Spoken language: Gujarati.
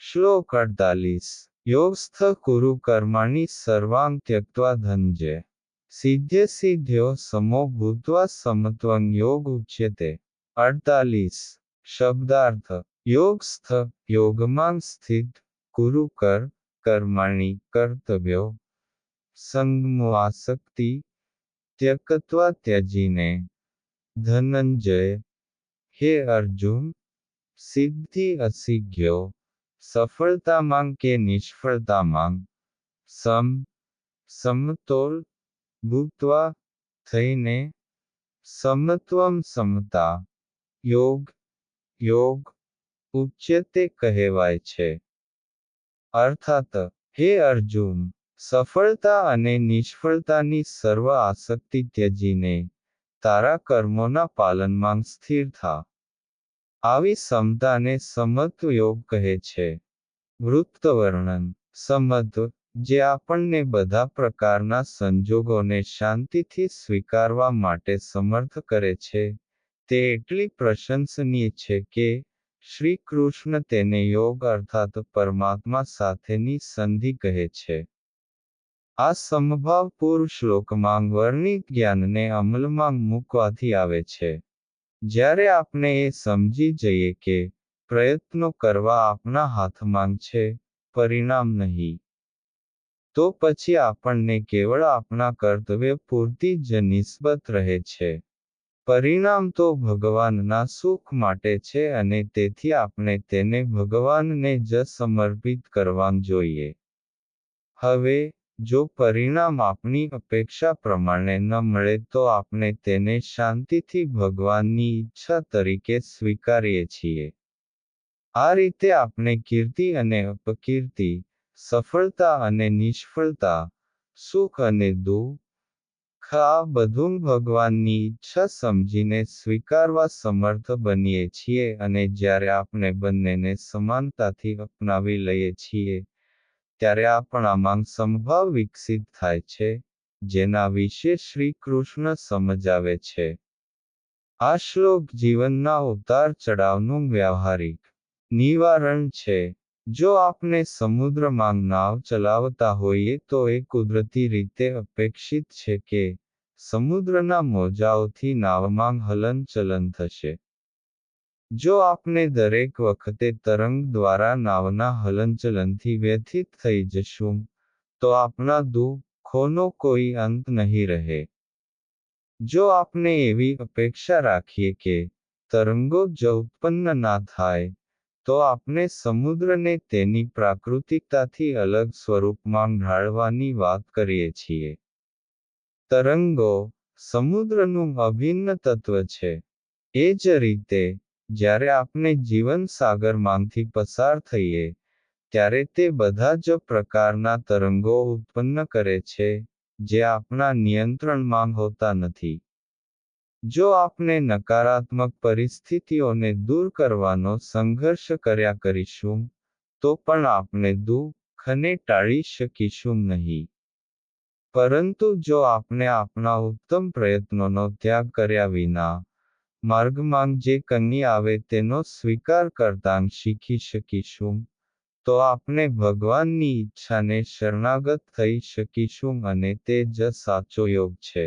શ્લોક અડતાલીસ યોગસ્થ કુરુ કર્માણી સર્વાંગ ત્યક્ત્વા ધનજે સિદ્ધ્ય સિદ્ધ્યો સમો ભૂત્વા સમત્વં યોગ ઉચ્યતે અડતાલીસ શબ્દાર્થ યોગસ્થ યોગમાં સ્થિત કુરુ કર કર્માણી કર્તવ્યો સંગમો આસક્તિ ત્યક્ત્વા ત્યજીને ધનંજય હે અર્જુન સિદ્ધિ અસિદ્ધ્યો સફળતામાં કે નિષ્ફળતામાં સમ સમતોલ ભૂત્વા થઈને સમત્વમ સમતા યોગ યોગ ઉચ્યતે કહેવાય છે અર્થાત હે અર્જુન સફળતા અને નિષ્ફળતાની સર્વ આસક્તિ ત્યજીને તારા કર્મોના પાલનમાં સ્થિર થા આવી સમતાને સમત્વ યોગ કહે છે. વૃત્તવર્ણન. સમત્વ જે આપણને બધા પ્રકારના સંજોગોને શાંતિથી સ્વીકારવા માટે સમર્થ કરે છે, તે એટલી પ્રશંસનીય છે કે, શ્રી કૃષ્ણ તેને યોગ અર્થાત પરમાત્મા સાથેની સંધિ કહે છે. આ સમભાવ પૂર્વ શ્લોકમાં વર્ણિત જ્ઞાનને અમલમાં મૂકવાથી આવે છે. જ્યારે આપણે એ સમજી જઈએ કે પ્રયત્નો કરવા આપણા હાથમાં છે, પરિણામ નહીં, તો પછી આપણને કેવળ આપણા કર્તવ્ય પૂરતી જ નિસ્બત રહે છે. પરિણામ તો ભગવાનના સુખ માટે છે અને તેથી આપણે તેને ભગવાનને જ સમર્પિત કરવા જોઈએ. હવે જો પરિણામ આપણી અપેક્ષા પ્રમાણે ન મળે તો આપણે તેને શાંતિથી ભગવાનની ઈચ્છા તરીકે સ્વીકારીએ છીએ. આ રીતે આપણે કીર્તિ અને અપકીર્તિ, સફળતા અને નિષ્ફળતા, સુખ અને દુઃખ, આ બધું ભગવાનની ઈચ્છા સમજીને સ્વીકારવા સમર્થ બનીએ છીએ અને જ્યારે આપણે બંનેને સમાનતાથી અપનાવી લઈએ છીએ ત્યારે આપણામાં સમભાવ વિકસિત થાય છે, જેના વિશે શ્રી કૃષ્ણ સમજાવે છે. આ શ્લોક જીવનના ઉતાર ચડાવનું વ્યવહારિક નિવારણ છે. જો આપણે સમુદ્રમાં નાવ ચલાવતા હોઈએ તો એ કુદરતી રીતે અપેક્ષિત છે કે સમુદ્રના મોજાઓથી નાવમાં હલનચલન થશે. જો આપણે દરેક વખતે તરંગ દ્વારા નાવના હલનચલનથી વ્યથિત થઈ જશું, તો આપણા દુઃખોનો કોઈ અંત નહીં રહે. જો આપણે એવી અપેક્ષા રાખીએ કે તરંગો જ ઉત્પન્ન ના થાય, તો આપણે સમુદ્રને તેની પ્રાકૃતિકતાથી અલગ સ્વરૂપમાં ઢાળવાની વાત કરીએ છીએ. તરંગો સમુદ્રનું અભિન્ન તત્વ છે. એ જ રીતે જ્યારે આપણે જીવન સાગરમાંથી પસાર થઈએ, ત્યારે તે બધા જ પ્રકારના તરંગો ઉત્પન્ન કરે છે, જે આપણા નિયંત્રણમાં હોતા નથી. જો આપણે નકારાત્મક પરિસ્થિતિઓને દૂર કરવાનો સંઘર્ષ કર્યા કરીશું, તો પણ આપણે દુઃખને ટાળી શકીશું નહીં. પરંતુ જો આપણે આપણા ઉત્તમ પ્રયત્નોનો ત્યાગ કર્યા વિના માર્ગમાં જે કંઈ આવે તેનો સ્વીકાર કરતાં શીખી શકીશું. તો આપણે ભગવાનની ઈચ્છાને શરણાગત થઈ શકીશું અને તે જ સાચો યોગ છે.